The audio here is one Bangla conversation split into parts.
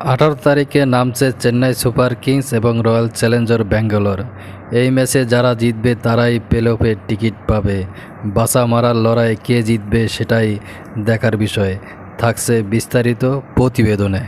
আঠারো তারিখে নামছে চেন্নাই সুপার কিংস এবং রয়্যাল চ্যালেঞ্জার ব্যাঙ্গালোর। এই ম্যাচে যারা জিতবে তারাই প্লেঅফের টিকিট পাবে। বাসা মারার লড়াই কে জিতবে সেটাই দেখার বিষয়। থাকছে বিস্তারিত প্রতিবেদনে।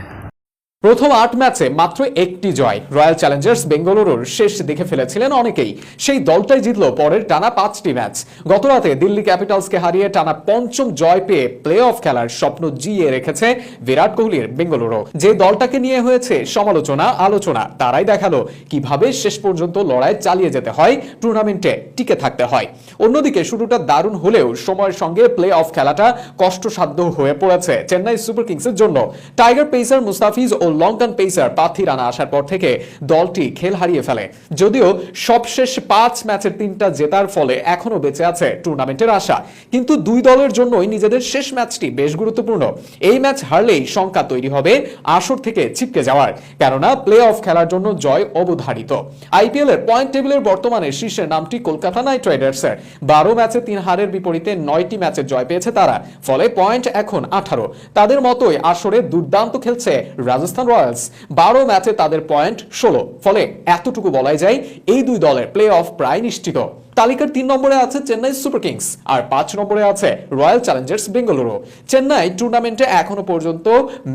প্রথম আট ম্যাচে মাত্র একটি জয়। রয়্যাল চ্যালেঞ্জার্স বেঙ্গালুরুর শেষ দেখে ফেলেছিলেন অনেকেই। সেই দলটাই জিতল পরের টানা পাঁচটি ম্যাচ। গতরাতে দিল্লি ক্যাপিটালসকে হারিয়ে টানা পঞ্চম জয় পেয়ে প্লে অফ খেলার স্বপ্ন জিয়ে রেখেছে বিরাট কোহলির বেঙ্গালুরু। যে দলটাকে নিয়ে হয়েছে সমালোচনা, আলোচনা, তারাই দেখাল কীভাবে শেষ পর্যন্ত লড়াই চালিয়ে যেতে হয়, টুর্নামেন্টে টিকে থাকতে হয়। অন্যদিকে শুরুটা দারুণ হলেও সময়ের সঙ্গে প্লে অফ খেলাটা কষ্টসাধ্য হয়ে পড়েছে চেন্নাই সুপার কিংসের জন্য। টাইগার পেসার মুস্তাফিজ ও লঙ্কান পেসার পাথি রানা আসার পর থেকে দলটি খেল হারিয়ে ফেলে। যদিও সবশেষ পাঁচ ম্যাচের তিনটা জেতার ফলে এখনও বেঁচে আছে টুর্নামেন্টের আশা। কিন্তু দুই দলের জন্যই নিজেদের শেষ ম্যাচটি বেশ গুরুত্বপূর্ণ। এই ম্যাচ হারলেই শঙ্কা তৈরি হবে আসর থেকে ছিটকে যাওয়ার। কেননা প্লে অফ খেলার জন্য জয় অবধারিত। আইপিএল এর পয়েন্ট টেবিলের বর্তমানে শীর্ষের নামটি কলকাতা নাইট রাইডার্সের। বারো ম্যাচে তিন হারের বিপরীতে নয়টি ম্যাচে জয় পেয়েছে তারা। ফলে পয়েন্ট এখন আঠারো। তাদের মতোই আসরে দুর্দান্ত খেলছে রাজস্থান রয়্যালস বারো ম্যাচে তাদের পয়েন্ট ষোলো। ফলে এতটুকু বলাই যায় এই দুই দলের প্লে অফ প্রায় নিশ্চিত। তালিকার তিন নম্বরে আছে চেন্নাই সুপার কিংস আর পাঁচ নম্বরে আছে রয়্যাল চ্যালেঞ্জার্স বেঙ্গালুরু। চেন্নাই টুর্নামেন্টে এখনও পর্যন্ত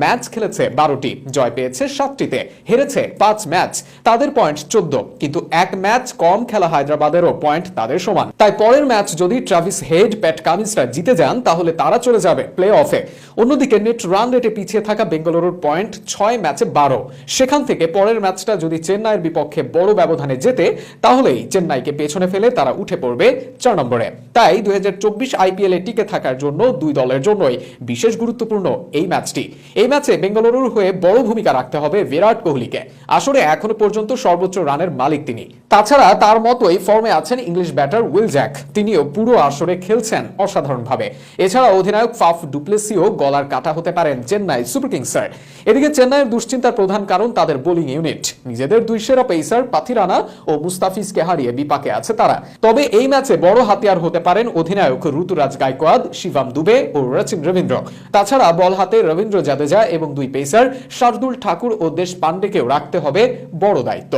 ম্যাচ খেলেছে বারোটি, জয় পেয়েছে সাতটিতে, হেরেছে পাঁচ ম্যাচ, তাদের পয়েন্ট চোদ্দ। কিন্তু এক ম্যাচ কম খেলা হায়দ্রাবাদেরও পয়েন্ট তাদের সমান। তাই পরের ম্যাচ যদি ট্রাভিস হেড প্যাট কামিন্সরা জিতে যান, তাহলে তারা চলে যাবে প্লে অফে অন্যদিকে নেট রান রেটে পিছিয়ে থাকা বেঙ্গালুরুর পয়েন্ট ছয় ম্যাচে বারো। সেখান থেকে পরের ম্যাচটা যদি চেন্নাইয়ের বিপক্ষে বড় ব্যবধানে জেতে, তাহলেই চেন্নাইকে পেছনে ফেলে তারা উঠে পড়বে চার নম্বরে। তাই দুই হাজার চব্বিশ আইপিএল এ টিকে থাকার জন্য দুই দলের জন্যই বিশেষ গুরুত্বপূর্ণ এই ম্যাচটি। এই ম্যাচে বেঙ্গালুরুর হয়ে বড় ভূমিকা রাখতে হবে বিরাট কোহলিকে। আসলে এখনও পর্যন্ত সর্বোচ্চ রানের মালিক তিনি। তাছাড়া তার মতোই ফর্মে আছেন ইংলিশ ব্যাটার উইল জ্যাক। তিনিও পুরো আসরে খেলছেন অসাধারণভাবে। এছাড়া অধিনায়ক ফাফ ডুপ্লেসিও গলার কাটা হতে পারেন চেন্নাই সুপার কিংসের। এদিকে চেন্নাইয়ের দুশ্চিন্তার প্রধান কারণ তাদের বোলিং ইউনিট। নিজেদের দুই সেরা পেসার পাথিরানা ও মুস্তাফিজকে হারিয়ে বিপাকে আছে তারা। তবে এই ম্যাচে বড় হাতিয়ার হতে পারেন অধিনায়ক ঋতুরাজ গায়কোয়াদ শিবাম দুবে ও রচিন রবীন্দ্র। তাছাড়া বল হাতে রবীন্দ্র জাদেজা এবং দুই পেসার শার্দুল ঠাকুর ও দেশ পাণ্ডেকেও রাখতে হবে বড় দায়িত্ব।